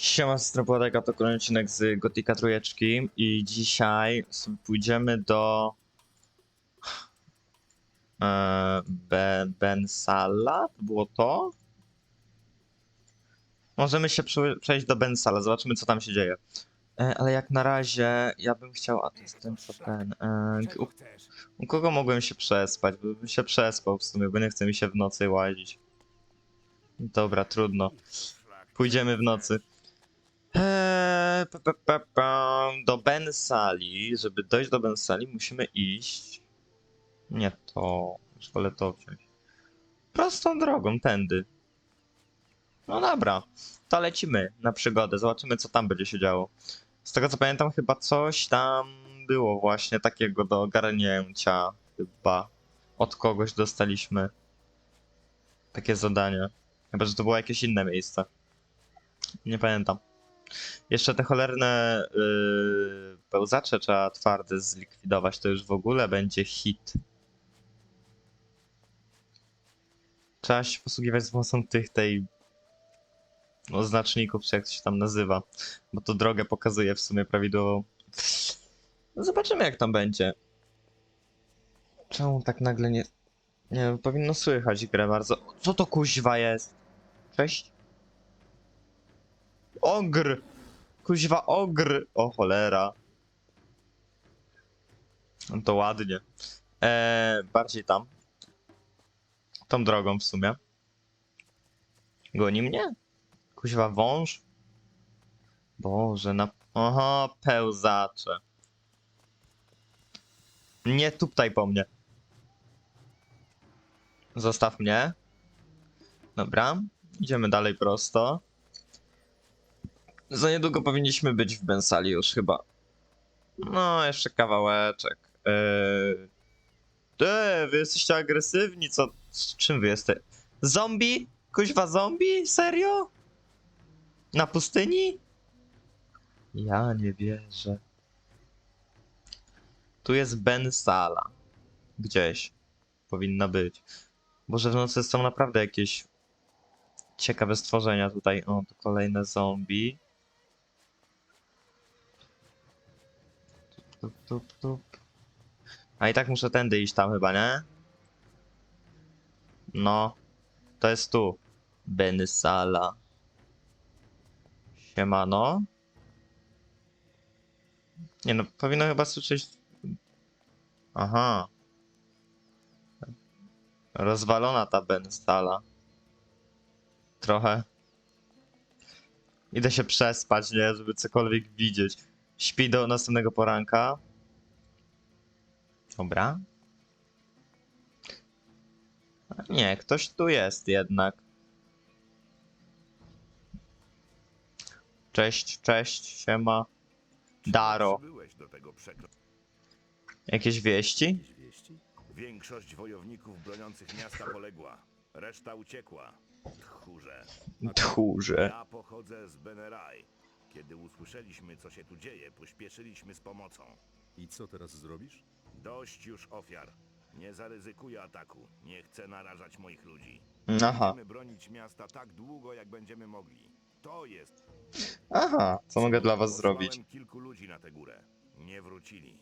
Siema, Stropodeka, to kolejny odcinek z Gotika Trójeczki i dzisiaj sobie pójdziemy do e, ben, Bensala, to było to? Możemy się przejść do Bensala, zobaczymy co tam się dzieje. E, ale jak na razie ja bym chciał, a to jest ten co ten, e, u, u kogo mogłem się przespać? Bo bym się przespał w sumie, bo nie chce mi się w nocy łazić. Dobra, trudno. Pójdziemy w nocy. Eee, pa, pa, pa. Do Bensali. Żeby dojść do Bensali, musimy iść. Nie to. Wolę to wziąć. Prostą drogą, tędy. No dobra, to lecimy na przygodę. Zobaczymy, co tam będzie się działo. Z tego co pamiętam, chyba coś tam było właśnie takiego do ogarnięcia. Chyba od kogoś dostaliśmy takie zadanie. Chyba, że to było jakieś inne miejsce. Nie pamiętam. Jeszcze te cholerne yy, pełzacze trzeba twarde zlikwidować, to już w ogóle będzie hit. Trzeba się posługiwać z pomocą tych tej oznaczników, czy jak to się tam nazywa, bo to drogę pokazuje w sumie prawidłową. No Zobaczymy jak tam będzie. Czemu tak nagle nie... Nie powinno słychać grę bardzo. Co to kuźwa jest? Cześć? Ogr! Kuźwa ogr! O cholera. To ładnie. Eee, bardziej tam. Tą drogą w sumie. Goni mnie? Kuźwa wąż? Boże, na... Oho, pełzacze. Nie tuptaj po mnie. Zostaw mnie. Dobra. Idziemy dalej prosto. Za niedługo powinniśmy być w Bensali już chyba. No, jeszcze kawałeczek. Eee... Te, wy jesteście agresywni, co? Z czym wy jesteście? Zombie? Kuźwa zombie? Serio? Na pustyni? Ja nie wierzę. Tu jest Bensala. Gdzieś. Powinna być. Boże, w nocy są naprawdę jakieś ciekawe stworzenia tutaj. O, to kolejne zombie. Tup, tup, tup. A i tak muszę tędy iść tam chyba, nie? No. To jest tu. Bensala. Siemano. Nie no, powinno chyba słyszeć... Aha. Rozwalona ta Bensala. Trochę. Idę się przespać, nie? Żeby cokolwiek widzieć. Śpi do następnego poranka. Dobra. Nie, ktoś tu jest jednak. Cześć, cześć, siema. Daro. Jakieś wieści? Wieści? Większość wojowników broniących miasta poległa. Reszta uciekła. Tchórze. Tchórze. Ja pochodzę z Beneraj. Kiedy usłyszeliśmy, co się tu dzieje, pośpieszyliśmy z pomocą. I co teraz zrobisz? Dość już ofiar. Nie zaryzykuję ataku. Nie chcę narażać moich ludzi. Aha, Będziemy bronić miasta tak długo, jak będziemy mogli. To jest. aha, co mogę dla was Posłałem zrobić? kilku ludzi na tę górę. Nie wrócili.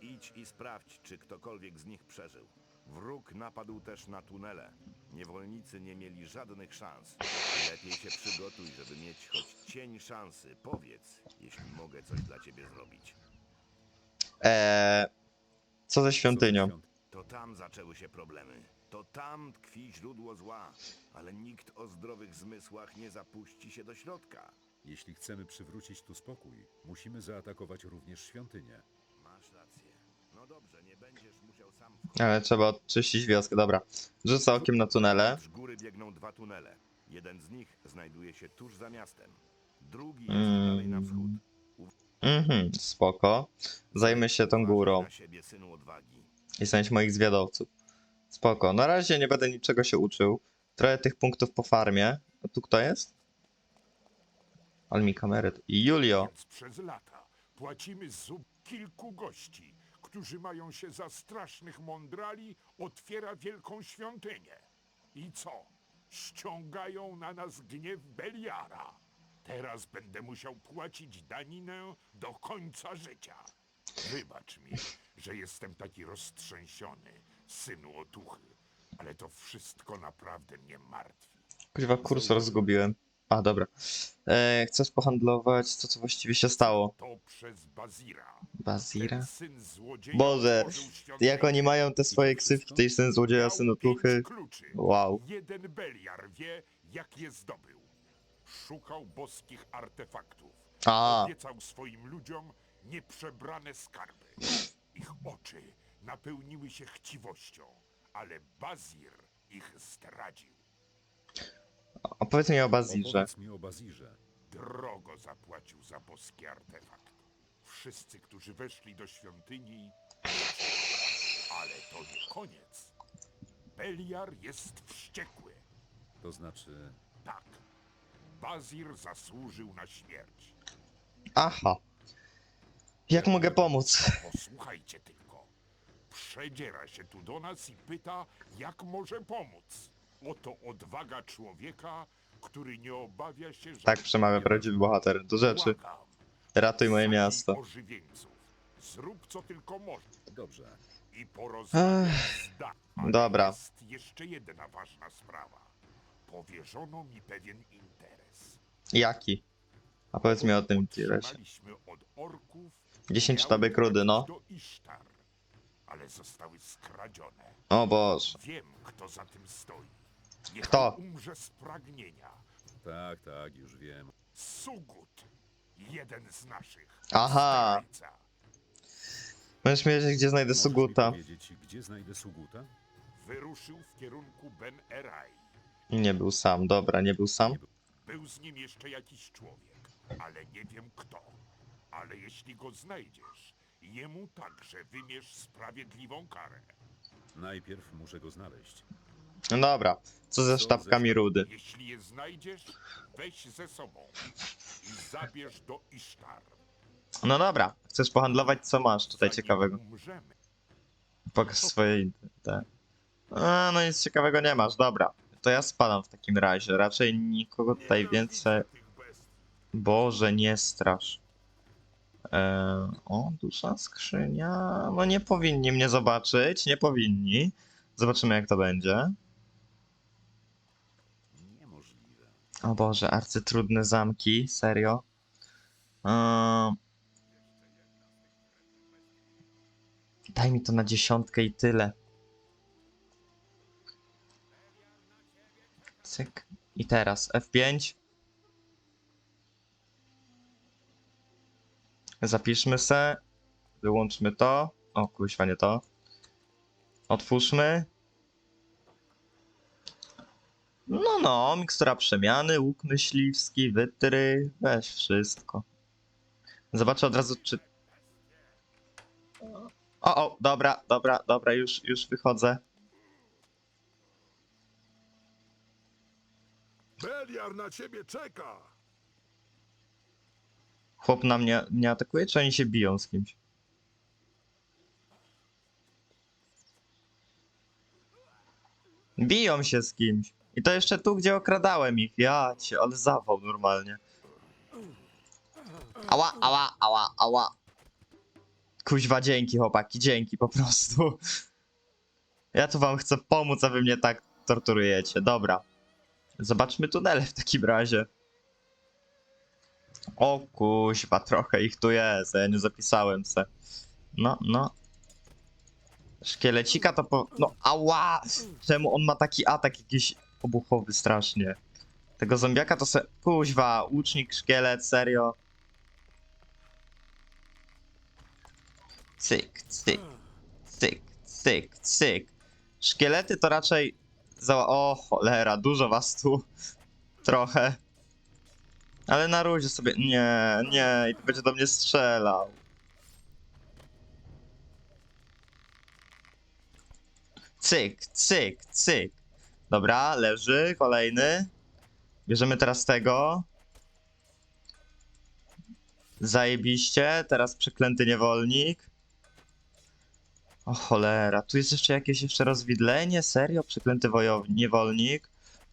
Idź i sprawdź, czy ktokolwiek z nich przeżył. Wróg napadł też na tunele. Niewolnicy nie mieli żadnych szans. Lepiej się przygotuj, żeby mieć choć cień szansy. Powiedz, jeśli mogę coś dla ciebie zrobić. Eee, co ze świątynią? To tam zaczęły się problemy. To tam tkwi źródło zła. Ale nikt o zdrowych zmysłach nie zapuści się do środka. Jeśli chcemy przywrócić tu spokój, musimy zaatakować również świątynię. Masz rację. Ale trzeba odczyścić wioskę, dobra. Rzucę okiem na tunele. Z góry biegną dwa tunele. Jeden z nich znajduje się tuż za miastem. Drugi jest Mm. dalej na wschód. Mhm, spoko. Zajmę się tą górą i znaleźć moich zwiadowców. Spoko, na razie nie będę niczego się uczył. Trochę tych punktów po farmie. A tu kto jest? Ale mi kamerę. Julio. Więc przez lata płacimy zub kilku gości, którzy mają się za strasznych mądrali, otwiera wielką świątynię. I co? Ściągają na nas gniew Beliara. Teraz będę musiał płacić daninę do końca życia. Wybacz mi, że jestem taki roztrzęsiony, synu otuchy, ale to wszystko naprawdę mnie martwi. Kuźwa, kursor zgubiłem. A, dobra. E, chcesz pohandlować? Co co właściwie się stało? To przez Bazira. Bazira? Ten syn złodzieja Boże, otworzył świątynię. Jak oni mają te swoje ksywki, tej syn złodzieja, Miał syn pięć otuchy. kluczy. Wow. Jeden Beliar wie, jak je zdobył. Szukał boskich artefaktów. A, Obiecał swoim ludziom nieprzebrane skarby. Ich oczy napełniły się chciwością, ale Bazir ich zdradził. Opowiedz mi o Bazirze. Opowiedz mi o Bazirze. Drogo zapłacił za boski artefakt. Wszyscy, którzy weszli do świątyni, ale to nie koniec. Beliar jest wściekły. To znaczy, Tak. Bazir zasłużył na śmierć. Aha. Jak mogę pomóc? Posłuchajcie tylko. Przedziera się tu do nas i pyta, jak może pomóc. Oto odwaga człowieka, który nie obawia się, że... Tak przemawia prawdziwy bohater. Do rzeczy. Błagam, Ratuj moje zabij miasto. ożywieńców. Zrób co tylko możesz dobrze. i porozmawiaj Ech, z Da. Ale dobra. jest jeszcze jedna ważna sprawa. Powierzono mi pewien interes. Jaki? A powiedz mi o tym, Tiresie. Otrzymaliśmy od orków 10 sztabek rudy, no. do Isztar, ale zostały skradzione. O Boże. Wiem, kto za tym stoi. Niech Kto? umrze z pragnienia. Tak, tak, już wiem. Sugut, jeden z naszych. Aha. Zdrajca. Będziesz wiedzieć, gdzie znajdę Możesz mi Suguta. powiedzieć, gdzie znajdę Suguta? Wyruszył w kierunku Ben Erai. Nie był sam, dobra, nie był sam. Był z nim jeszcze jakiś człowiek, ale nie wiem kto. Ale jeśli go znajdziesz, jemu także wymierz sprawiedliwą karę. Najpierw muszę go znaleźć. No dobra. Co ze sztabkami rudy? Jeśli je znajdziesz, weź ze sobą i zabierz do Isztar. No dobra. Chcesz pohandlować? Co masz tutaj Zanim ciekawego? Umrzemy. Pokaż swoje te. A, no nic ciekawego nie masz, dobra. To ja spadam w takim razie. Raczej nikogo tutaj więcej. Tych bestii. Boże, nie strasz. Eee, o, dusza skrzynia. No nie powinni mnie zobaczyć, nie powinni. Zobaczymy jak to będzie. O Boże, arcytrudne zamki, serio. Eee, daj mi to na dziesiątkę i tyle. Cyk. I teraz F5. Zapiszmy se. Wyłączmy to. O, kuźwa, nie to. Otwórzmy. No, no, mikstura przemiany, łuk myśliwski, wytry, weź wszystko. Zobaczę od razu, czy... O, o, dobra, dobra, dobra, już, już wychodzę. Beliar na ciebie czeka! Chłop na mnie, mnie atakuje, czy oni się biją z kimś? Biją się z kimś. I to jeszcze tu, gdzie okradałem ich. Ja cię, ale zawał normalnie. Ała, ała, ała, ała. Kuźwa, dzięki chłopaki, dzięki po prostu. Ja tu wam chcę pomóc, a wy mnie tak torturujecie. Dobra. Zobaczmy tunele w takim razie. O kuźwa, trochę ich tu jest, ja nie zapisałem se. No, no. Szkielecika to po... No, ała! Czemu on ma taki atak jakiś obuchowy strasznie? Tego zombiaka to se... Kuźwa, łucznik, szkielet, serio. Cyk, cyk, cyk, cyk, cyk. Szkielety to raczej... Za... O cholera, dużo was tu. Trochę. Ale na ruzie sobie. Nie, nie, i to będzie do mnie strzelał. Cyk, cyk, cyk. Dobra, leży, kolejny. Bierzemy teraz tego. Zajebiście, teraz przeklęty niewolnik. O cholera, tu jest jeszcze jakieś jeszcze rozwidlenie, serio? Przeklęty niewolnik.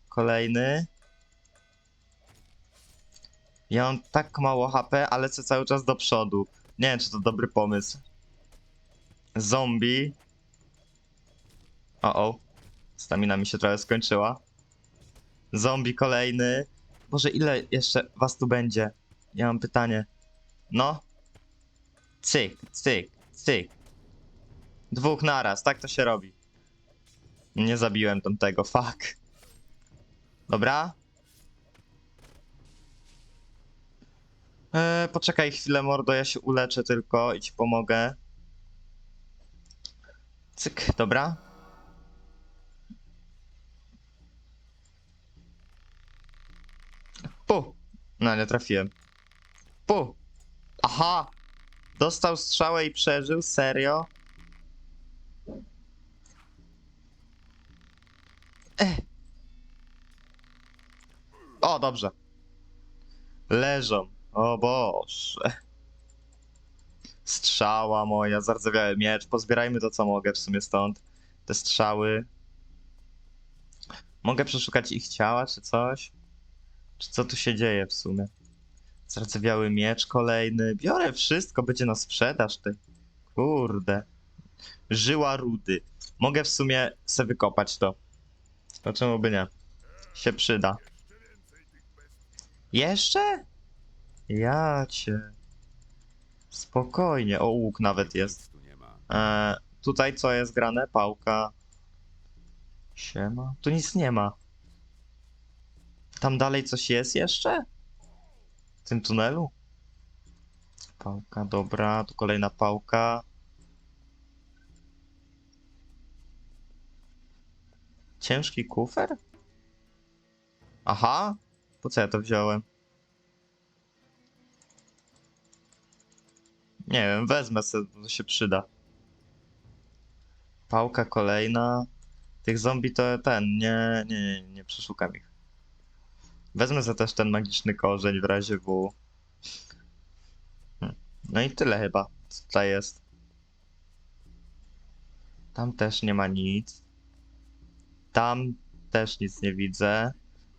Kolejny. Ja mam tak mało HP, ale lecę cały czas do przodu. Nie wiem, czy to dobry pomysł. Zombie. O, o. Stamina mi się trochę skończyła. Zombie kolejny. Boże, ile jeszcze was tu będzie? Ja mam pytanie. No. Cyk, cyk, cyk. Dwóch naraz, tak to się robi. Nie zabiłem tamtego, fuck. Dobra. Eee, poczekaj chwilę, mordo, ja się uleczę tylko i ci pomogę. Cyk, dobra. Pu! No, nie trafiłem. Pu! Aha! Dostał strzałę i przeżył, serio? Ech. O, dobrze. Leżą. O Boże. Strzała moja, zardzewiały miecz. Pozbierajmy to, co mogę w sumie stąd. Te strzały. Mogę przeszukać ich ciała, czy coś? Czy co tu się dzieje w sumie? Zardzewiały miecz kolejny. Biorę wszystko, będzie na sprzedaż, ty. Kurde. Żyła rudy. Mogę w sumie se wykopać to. To czemu by nie? Się przyda. Jeszcze? Ja cię. Spokojnie. O, łuk nawet jest. E, tutaj co jest grane? Pałka. Siema. Tu nic nie ma. Tam dalej coś jest jeszcze? W tym tunelu? Pałka, dobra. Tu kolejna pałka. Ciężki kufer? Aha. Po co ja to wziąłem? Nie wiem, wezmę sobie, to się przyda. Pałka kolejna. Tych zombie to ten, nie, nie, nie, nie przeszukam ich. Wezmę za też ten magiczny korzeń w razie W. Hm. No i tyle chyba, co tutaj jest. Tam też nie ma nic. Tam też nic nie widzę.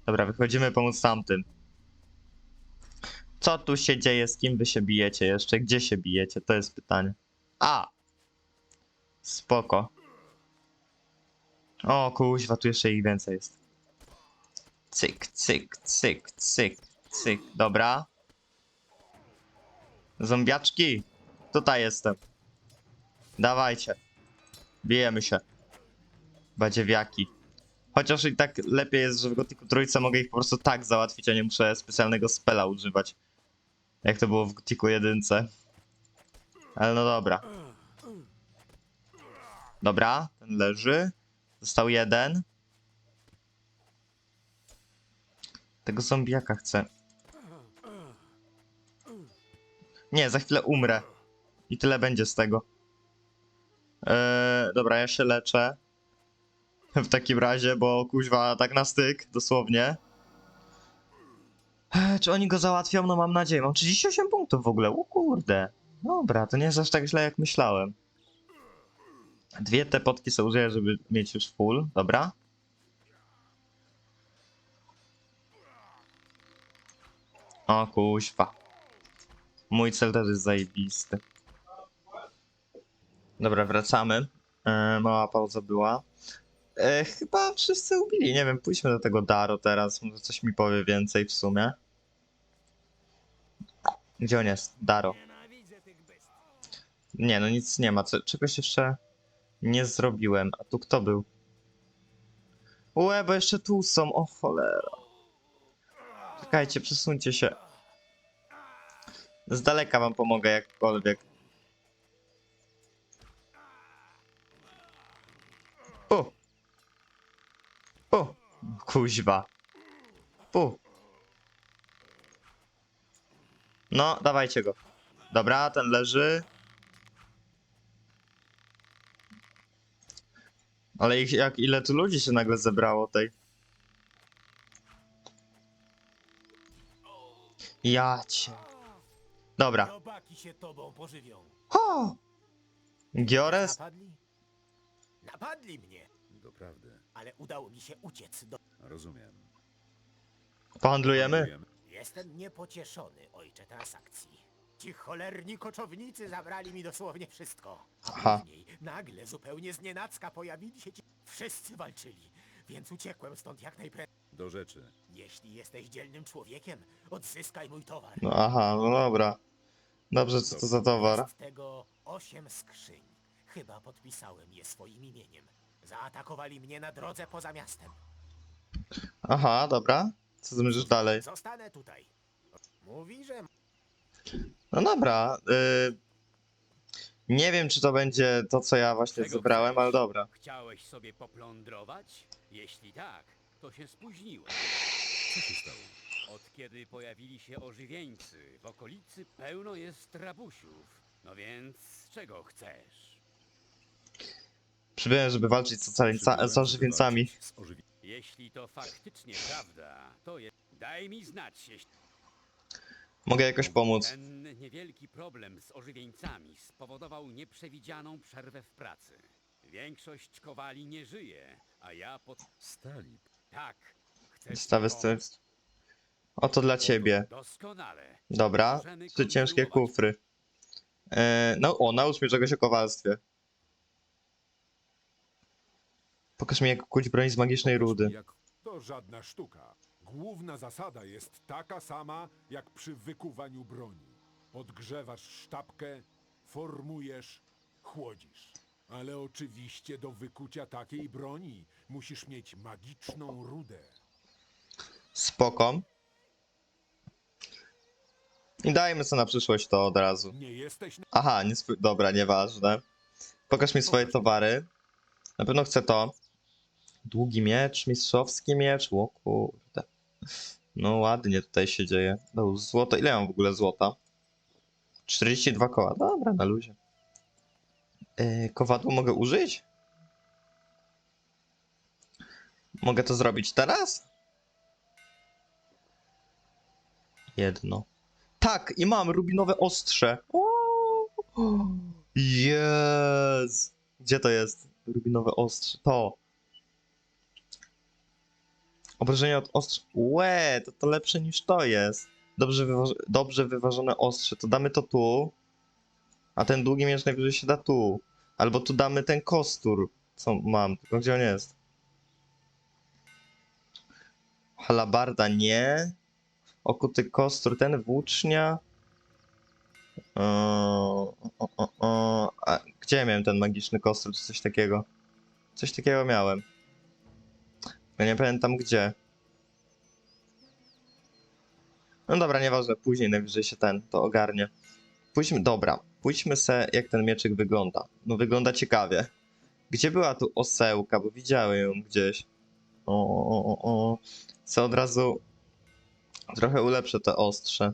Dobra, wychodzimy pomóc tamtym. Co tu się dzieje? Z kim wy się bijecie jeszcze? Gdzie się bijecie? To jest pytanie. A! Spoko. O kuźwa, tu jeszcze ich więcej jest. Cyk, cyk, cyk, cyk, cyk. Dobra. Zombiaczki. Tutaj jestem. Dawajcie. Bijemy się. Badziewiaki. Chociaż i tak lepiej jest, że w Gotiku trójce mogę ich po prostu tak załatwić, a nie muszę specjalnego spela używać. Jak to było w Gotiku jedynce. Ale no dobra. Dobra, ten leży. Został jeden. Tego zombiaka chcę. Nie, za chwilę umrę. I tyle będzie z tego. Eee, dobra, ja się leczę. W takim razie, bo kuźwa tak na styk, dosłownie. Eee, czy oni go załatwią? No mam nadzieję. Mam 38 punktów w ogóle. O kurde. Dobra, to nie jest aż tak źle jak myślałem. Dwie te potki sobie użyję, żeby mieć już full. Dobra. O kuźwa. Mój cel też jest zajebisty. Dobra, wracamy. E, mała pauza była. E, chyba wszyscy ubili. Nie wiem, pójdźmy do tego Daro teraz. Może coś mi powie więcej w sumie. Gdzie on jest? Daro. Nie, no nic nie ma. Co, czegoś jeszcze nie zrobiłem. A tu kto był? Łe, bo jeszcze tu są. O cholera. Czekajcie, przesuńcie się. Z daleka wam pomogę jakkolwiek. O! O! Kuźwa. Pu. No, dawajcie go. Dobra, ten leży. Ale ich, jak, ile tu ludzi się nagle zebrało tej? Ja cię. Dobra. Robaki się tobą pożywią. O! Giores? Napadli? Napadli mnie, Doprawdy. ale udało mi się uciec do... Rozumiem. Pohandlujemy? Handlujemy. Jestem niepocieszony, ojcze transakcji. Ci cholerni koczownicy zabrali mi dosłownie wszystko. A Aha. później, nagle, zupełnie znienacka pojawili się ci... Wszyscy walczyli, więc uciekłem stąd jak najprędzej. Do rzeczy. Jeśli jesteś dzielnym człowiekiem, odzyskaj mój towar. No aha, no dobra. Dobrze, co to za towar? Jest tego osiem skrzyń. Chyba podpisałem je swoim imieniem. Zaatakowali mnie na drodze poza miastem. Aha, dobra. Co zamierzasz dalej? Zostanę tutaj. Mówi, że No dobra. Y... Nie wiem, czy to będzie to, co ja właśnie zebrałem, ale dobra. Chciałeś sobie poplądrować? Jeśli tak, to się spóźniłeś. Co się stało? Od kiedy pojawili się ożywieńcy, w okolicy pełno jest rabusiów. No więc czego chcesz? Przybyłem, żeby walczyć z, z ożywieńcami. walczyć z ożywi- Jeśli to faktycznie prawda, to jest... Daj mi znać, jeśli Mogę jakoś pomóc. ten niewielki problem z ożywieńcami spowodował nieprzewidzianą przerwę w pracy. Większość kowali nie żyje, a ja pod... Stali. Tak, chcę z tym. Oto dla ciebie. Doskonale. Dobra. Możemy Trzy ciężkie kontynuować. kufry. E, no, o, naucz mnie czegoś o kowalstwie. Pokaż mi, jak kuć broń z magicznej rudy. Jak To żadna sztuka. Główna zasada jest taka sama, jak przy wykuwaniu broni. Podgrzewasz sztabkę, formujesz, chłodzisz. Ale oczywiście do wykucia takiej broni musisz mieć magiczną rudę. Spoko. I dajmy sobie na przyszłość to od razu. Nie jesteś Aha, nie dobra, nieważne. Pokaż mi swoje towary. Na pewno chcę to. Długi miecz, mistrzowski miecz. O kurde. No ładnie tutaj się dzieje. No, złoto. Ile mam w ogóle złota? 42 koła. Dobra, na luzie. Yy, kowadło mogę użyć? Mogę to zrobić teraz? Jedno. Tak, i mam rubinowe ostrze. Jest! Gdzie to jest? Rubinowe ostrze. To. Obrażenia od ostrza. Łe, to to lepsze niż to jest. Dobrze, wyważ... Dobrze wyważone ostrze. To damy to tu. A ten długi miecz najwyżej się da tu. Albo tu damy ten kostur, co mam. Tylko gdzie on jest? Halabarda nie. Okuty kostur, ten włócznia. O, o, o. A gdzie miałem ten magiczny kostur, czy coś takiego? Coś takiego miałem. Ja nie pamiętam gdzie. No dobra, nieważne, później najwyżej się ten, to ogarnie. Pójdźmy, dobra, pójdźmy se, jak ten mieczyk wygląda. No wygląda ciekawie. Gdzie była tu osełka, bo widziałem ją gdzieś. O, o, o. Co od razu trochę ulepszę te ostrze.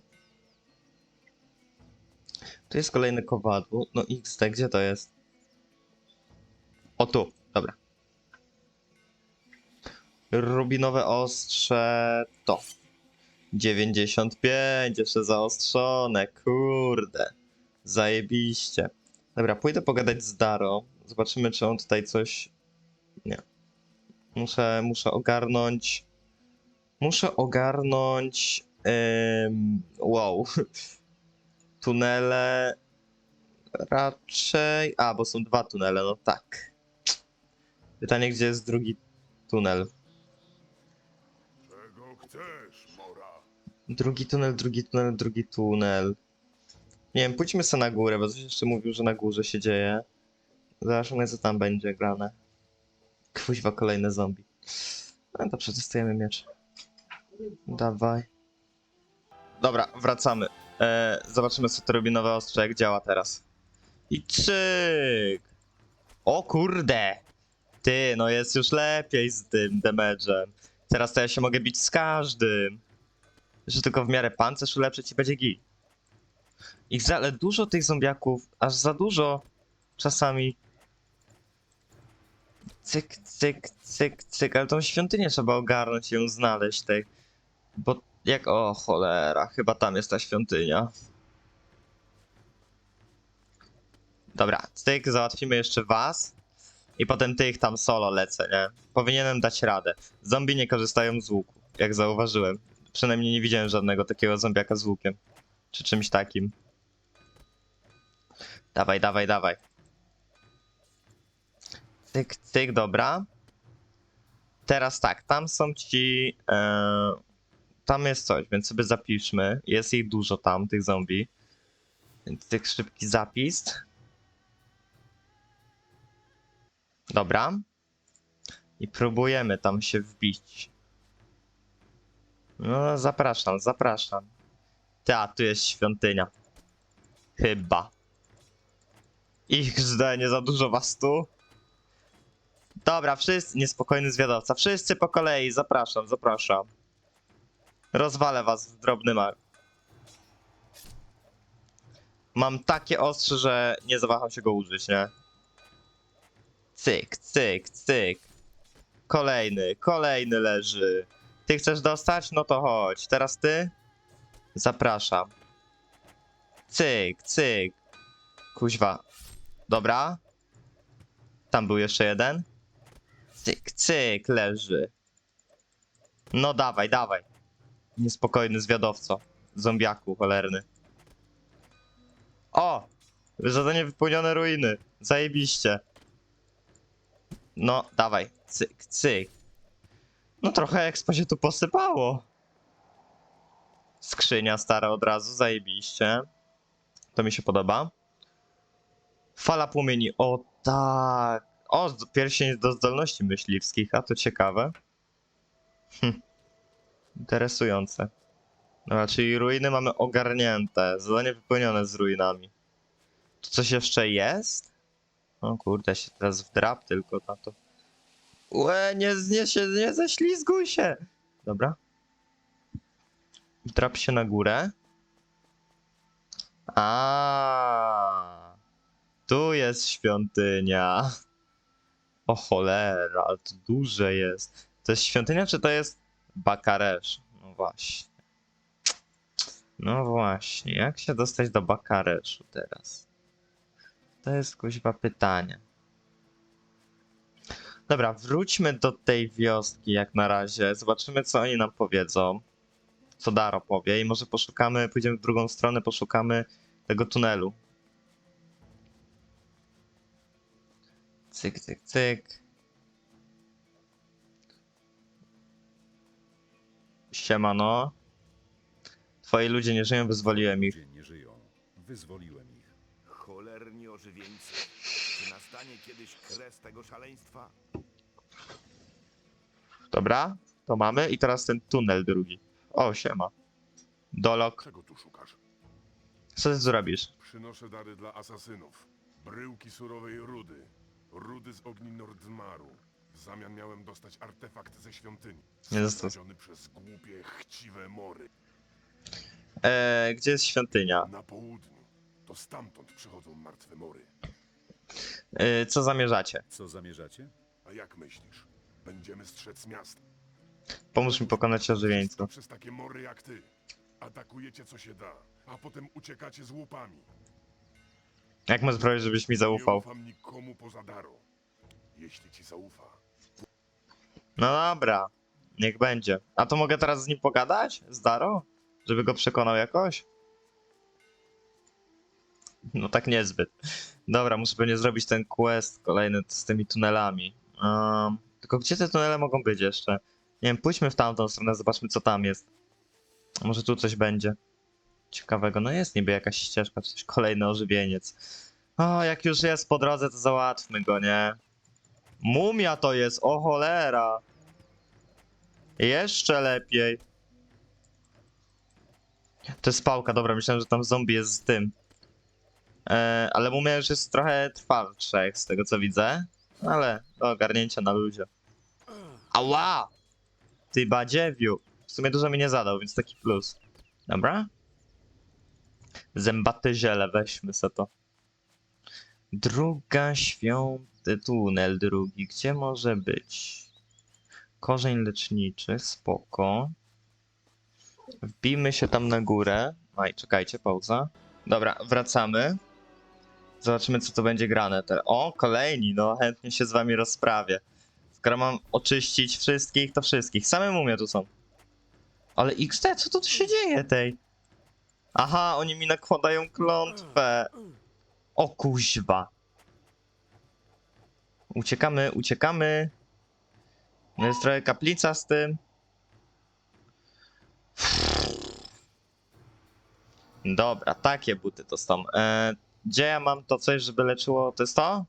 Tu jest kolejne kowadło. No XT, gdzie to jest? O tu, dobra. Rubinowe ostrze to. 95, jeszcze zaostrzone, kurde. Zajebiście. Dobra, pójdę pogadać z Daro. Zobaczymy, czy on tutaj coś... Nie. Muszę, muszę ogarnąć... Muszę ogarnąć... Ym... Wow. Tunele... Raczej... A, bo są dwa tunele, no tak. Pytanie, gdzie jest drugi tunel? Czego chcesz, Mora? Drugi tunel, drugi tunel, drugi tunel. Nie wiem, pójdźmy sobie na górę, bo coś jeszcze mówił, że na górze się dzieje. Zobaczymy, co tam będzie grane. Kuźwa, kolejne zombie. No to przetestujemy miecz. Dawaj. Dobra, wracamy. E, zobaczymy, co to robi nowe ostrze, jak działa teraz. I czyk! O kurde! Ty, no jest już lepiej z tym damage'em. Teraz to ja się mogę bić z każdym że tylko w miarę pancerz ulepszyć i będzie git. Ich za, ale dużo tych zombiaków, aż za dużo czasami. Cyk, cyk, cyk, cyk, ale tą świątynię trzeba ogarnąć i ją znaleźć tej. Bo jak, o cholera, chyba tam jest ta świątynia. Dobra, cyk, załatwimy jeszcze was. I potem tych tam solo lecę, nie? Powinienem dać radę. Zombie nie korzystają z łuku, jak zauważyłem przynajmniej nie widziałem żadnego takiego zombiaka z łukiem. Czy czymś takim. Dawaj, dawaj, dawaj. Cyk, cyk, dobra. Teraz tak, tam są ci. E, tam jest coś, więc sobie zapiszmy. Jest ich dużo tam, tych zombie. Więc tych szybki zapis. Dobra. I próbujemy tam się wbić. No, zapraszam, zapraszam. Ta, tu jest świątynia. Chyba. Ich żde, nie za dużo was tu. Dobra, wszyscy. Niespokojny zwiadowca. Wszyscy po kolei, zapraszam, zapraszam. Rozwalę was w drobny mak. Mam takie ostrze, że nie zawaham się go użyć, nie? Cyk, cyk, cyk. Kolejny, kolejny leży. Ty chcesz dostać? No to chodź. Teraz ty? Zapraszam. Cyk, cyk. Kuźwa. Dobra. Tam był jeszcze jeden. Cyk, cyk, leży. No dawaj, dawaj. Niespokojny zwiadowco. Zombiaku cholerny. O! Zadanie wypełnione ruiny. Zajebiście. No, dawaj. Cyk, cyk. No trochę expo się tu posypało. Skrzynia stara od razu, zajebiście. To mi się podoba. Fala płomieni. O tak. O, z- pierścień do zdolności myśliwskich, a to ciekawe. Hm. Interesujące. Dobra, czyli ruiny mamy ogarnięte. Zadanie wypełnione z ruinami. Tu coś jeszcze jest? O kurde, się teraz wdrap tylko na to. Łe, nie, nie, się, nie ześlizguj się! Dobra. Wdrap się na górę. A, Tu jest świątynia. O cholera, ale to duże jest. To jest świątynia, czy to jest Bakaresz? No właśnie. No właśnie, jak się dostać do Bakareszu teraz? To jest kuźwa pytanie. Dobra, wróćmy do tej wioski jak na razie. Zobaczymy, co oni nam powiedzą. Co Daro powie i może poszukamy, pójdziemy w drugą stronę, poszukamy tego tunelu. Cyk, cyk, cyk. Siemano. Twoi ludzie nie żyją, wyzwoliłem ich. Ludzie nie żyją. Wyzwoliłem ich. Cholerni ożywieńcy. Czy nastanie kiedyś kres tego szaleństwa? Dobra, to mamy. I teraz ten tunel drugi. O, siema. Dolok. Czego tu szukasz? Co ty tu robisz? Przynoszę dary dla asasynów. Bryłki surowej rudy. Rudy z ogni Nordmaru. W zamian miałem dostać artefakt ze świątyni. Nie dostał. Przez głupie, chciwe mory. Eee, gdzie jest świątynia? Na południu. To stamtąd przychodzą martwe mory. Eee, co zamierzacie? Co zamierzacie? A jak myślisz? Będziemy strzec miasta. Pomóż mi pokonać ożywieńców. przez takie mory jak ty. Atakujecie co się da, a potem uciekacie z łupami. Jak możesz sprawić, żebyś mi Nie zaufał? ufam nikomu poza Daro. Jeśli ci zaufa, No dobra, niech będzie. A to mogę teraz z nim pogadać? Z Daro? Żeby go przekonał jakoś? No tak niezbyt. Dobra, muszę pewnie zrobić ten quest kolejny z tymi tunelami. Um, tylko gdzie te tunele mogą być jeszcze? Nie wiem, pójdźmy w tamtą stronę, zobaczmy co tam jest. Może tu coś będzie ciekawego. No jest niby jakaś ścieżka, coś, kolejny ożywieniec. O, jak już jest po drodze, to załatwmy go, nie? Mumia to jest, o cholera. Jeszcze lepiej. To jest pałka, dobra, myślałem, że tam zombie jest z tym. E, ale mumia już jest trochę trwalsza, jak z tego co widzę. Ale ogarnięcia na luzie. Ała! Ty badziewiu. W sumie dużo mi nie zadał, więc taki plus. Dobra. Zębate ziele, weźmy se to. Druga świąty, tunel drugi, gdzie może być? Korzeń leczniczy, spoko. Wbijmy się tam na górę. Aj, czekajcie, pauza. Dobra, wracamy. Zobaczymy, co to będzie grane. O, kolejni, no chętnie się z wami rozprawię. Skoro mam oczyścić wszystkich, to wszystkich. Same mumie tu są. Ale XT, co tu się dzieje tej? Aha, oni mi nakładają klątwę. O kuźwa. Uciekamy, uciekamy. No jest trochę kaplica z tym. Dobra, takie buty to są. E, gdzie ja mam to coś, żeby leczyło? To jest to?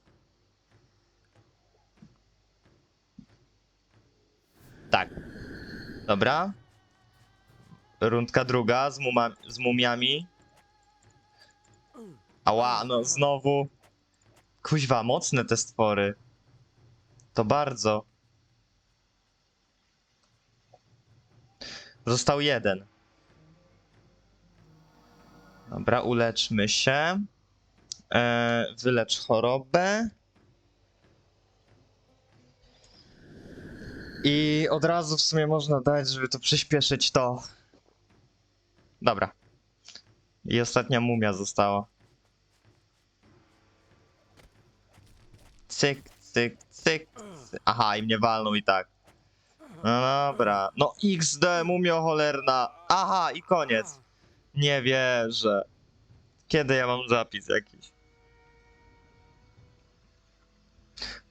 Tak. Dobra. Rundka druga z, muma, z mumiami. Ała, no znowu. Kuźwa, mocne te stwory. To bardzo. Został jeden. Dobra, uleczmy się. E, wylecz chorobę. I od razu w sumie można dać, żeby to przyspieszyć to. Dobra. I ostatnia mumia została. Cyk, cyk, cyk. Aha, i mnie walną i tak. No dobra. No XD, mumio cholerna. Aha, i koniec. Nie wierzę. Kiedy ja mam zapis jakiś?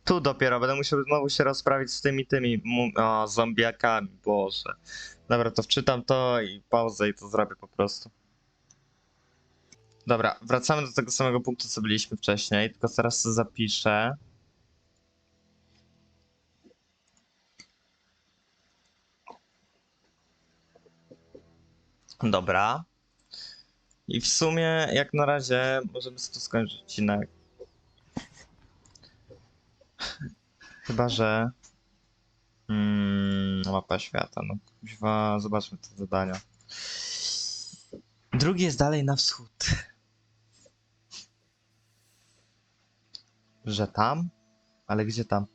Tu dopiero będę musiał znowu się rozprawić z tymi tymi o, zombiakami, boże. Dobra, to wczytam to i pauzę i to zrobię po prostu. Dobra, wracamy do tego samego punktu, co byliśmy wcześniej, tylko teraz to zapiszę. Dobra. I w sumie, jak na razie, możemy tu skończyć odcinek. Chyba, że... Mm, mapa świata, no kuźwa, zobaczmy te zadania. Drugi jest dalej na wschód. Że tam? Ale gdzie tam?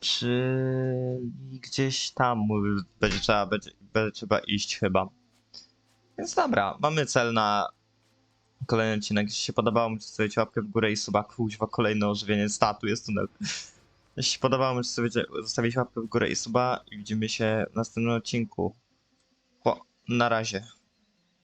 Czyli gdzieś tam będzie trzeba, będzie, będzie trzeba iść chyba. Więc dobra, mamy cel na kolejny odcinek. Jeśli się podobało, możecie zostawić łapkę w górę i suba. Kuźwa, kolejne ożywienie statu, jest tunel. Jeśli się podobało, możecie sobie zostawić łapkę w górę i suba i widzimy się w następnym odcinku. Po, na razie.